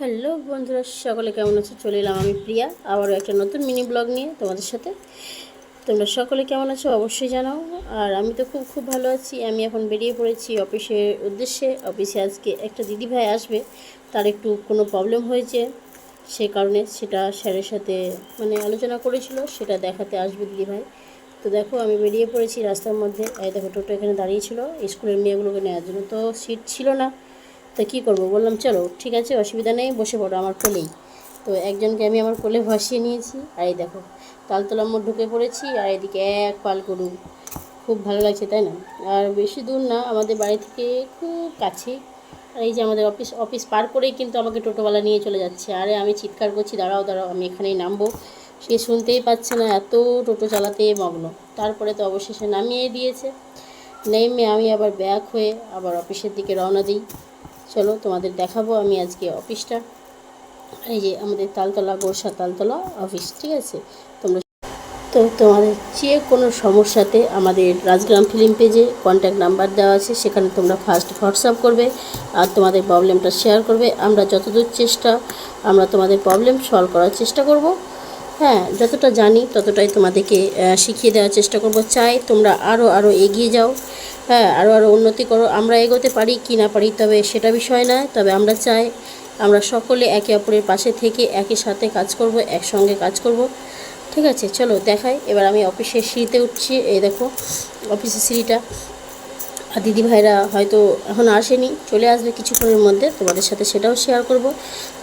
Hello বন্ধুরা, সকলে কেমন আছো? চলে এলাম আমি প্রিয়া, আবারও একটা নতুন মিনি ব্লগ নিয়ে তোমাদের সাথে। তোমরা সকলে কেমন আছো? অবশ্যই জানাও। আর আমি তো খুব খুব ভালো আছি। আমি এখন বেরিয়ে পড়েছি অফিসের উদ্দেশ্যে। অফিসে আজকে একটা দিদিভাই আসবে। তার একটু কোনো প্রবলেম হয়েছে। সে কারণে সেটা স্যারের সাথে মানে আলোচনা করেছিল। সেটা দেখাতে আসবে দিদিভাই তো দেখো, আমি বেরিয়ে পড়েছি রাস্তার মধ্যে। এই দেখো, টোটো এখানে দাঁড়িয়ে ছিল। স্কুলের মেয়েগুলোকে নেওয়ার জন্য। তো সিট ছিল না। তো কী করব? বললাম, চলো, ঠিক আছে, অসুবিধা নেই, বসে পড়ো আমার কোলেই। তো একজনকে আমি আমার কোলে ভাসিয়ে নিয়েছি। আর এই দেখো, তালতলা মোড় ঢুকে পড়েছি, আর এদিকে এক পাল গরু। খুব ভালো লাগছে, তাই না? আর বেশি দূর না, আমাদের বাড়ি থেকে খুব কাছে। আর এই যে আমাদের অফিস অফিস পার করেই কিন্তু আমাকে টোটোওয়ালা নিয়ে চলে যাচ্ছে। আরে, আমি চিৎকার করছি, দাঁড়াও দাঁড়াও, আমি এখানেই নামবো। সে শুনতেই পাচ্ছে না, এত টোটো চালাতে মগ্ন। তারপরে তো অবশেষে নামিয়ে দিয়েছে। নেমে আমি আবার ব্যাক হয়ে আবার অফিসের দিকে রওনা দিই। চলো তোমাদের দেখাবো, আমি আজকে অফিসটা। এই যে আমাদের তালতলা গোরসা তালতলা অফিস, ঠিক আছে? তোমরা তো তোমাদের যে কোনো সমস্যাতে আমাদের রাজগ্রাম ফিল্ম পেজে কন্ট্যাক্ট নাম্বার দেওয়া আছে, সেখানে তোমরা ফার্স্ট হোয়াটসঅ্যাপ করবে আর তোমাদের প্রবলেমটা শেয়ার করবে। আমরা যতদূর চেষ্টা, আমরা তোমাদের প্রবলেম সলভ করার চেষ্টা করব। হ্যাঁ যতটা জানি ততটাই তোমাদেরকে শিখিয়ে দেওয়ার চেষ্টা করব। চাই তোমরা আরও আরও এগিয়ে যাও। হ্যাঁ আরও আরও উন্নতি করো। আমরা এগোতে পারি কি না পারি, তবে সেটা বিষয় নয়। তবে আমরা চাই আমরা সকলে একে অপরের পাশে থেকে একই সাথে কাজ করব, একসঙ্গে কাজ করব। ঠিক আছে, চলো দেখাই। এবার আমি অফিসের সিঁড়িতে উঠছি। এই দেখো, অফিসের সিঁড়িটা। আর দিদি ভাইরা হয়তো এখন আসেনি, চলে আসবে কিছুক্ষণের মধ্যে, তোমাদের সাথে সেটাও শেয়ার করব।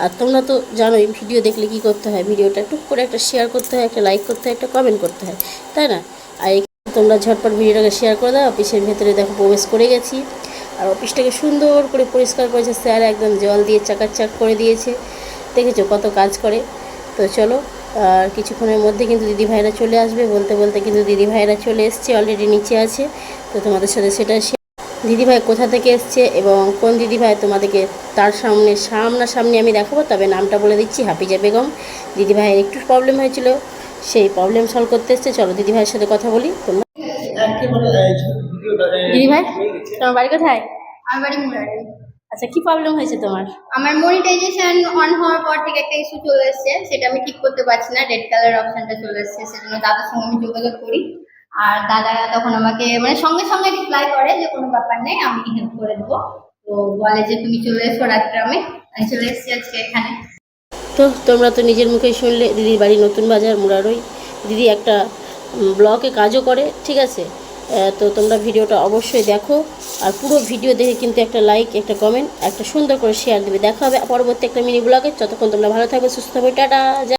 আর তোমরা তো জানোই ভিডিও দেখলে কি করতে হয়? ভিডিওটা টুক করে একটা শেয়ার করতে হয়, একটা লাইক করতে হয়, একটা কমেন্ট করতে হয়, তাই না? আর তোমরা ঝটপট ভিডিওটাকে শেয়ার করে দাও অফিসের ভেতরে দেখো প্রবেশ করে গেছি। আর অফিসটাকে সুন্দর করে পরিষ্কার করেছে, স্যার একদম জল দিয়ে চাকাচাক করে দিয়েছে। দেখেছ কত কাজ করে? তো চলো আর কিছুক্ষণের মধ্যে কিন্তু দিদি ভাইরা চলে আসবে। বলতে বলতে কিন্তু দিদি ভাইরা চলে এসছে অলরেডি নিচে আছে। তো তোমাদের সাথে সেটা দিদিভাই কোথা থেকে এসছে এবং কোন দিদিভাই তোমাদেরকে তার সামনে সামনাসামনি আমি দেখাবো তবে নামটা বলে দিচ্ছি হাফিজা বেগম। দিদিভাইয়ের একটু প্রবলেম হয়েছিল সেই প্রবলেম সলভ করতে এসছে। চলো দিদিভাইয়ের সাথে কথা বলি তোমরা। দিদিভাই তোমার বাড়ি কোথায়? আমার বাড়ি আচ্ছা কি প্রবলেম হয়েছে তোমার? আমার মনিটাইজেশন অন হওয়ার পর থেকে একটা ইস্যু চলে এসেছে সেটা আমি ঠিক করতে পারছি না রেড কালার অপশনটা চলে এসেছে সেজন্য দাদার সঙ্গে আমি যোগাযোগ করি। আর দাদা তখন আমাকে মানে সঙ্গে সঙ্গে রিপ্লাই করে যে কোনো ব্যাপার নেই আমি হেল্প করে দেবো। তো বলে যে তুমি চলে এসো রাজগ্রামে। আমি চলে এসেছি আজকে এখানে। তো তোমরা তো নিজের মুখেই শুনলে দিদির বাড়ি নতুন বাজার মুরারই। দিদি একটা ব্লকে কাজও করে ঠিক আছে? তো তোমরা ভিডিওটা অবশ্যই দেখো। আর পুরো ভিডিও দেখে কিন্তু একটা লাইক একটা কমেন্ট একটা সুন্দর করে শেয়ার দেবে। দেখা হবে পরবর্তী একটা মিনি ব্লগে যতক্ষণ তোমরা ভালো থাকবে, সুস্থ থাকবে। টাটা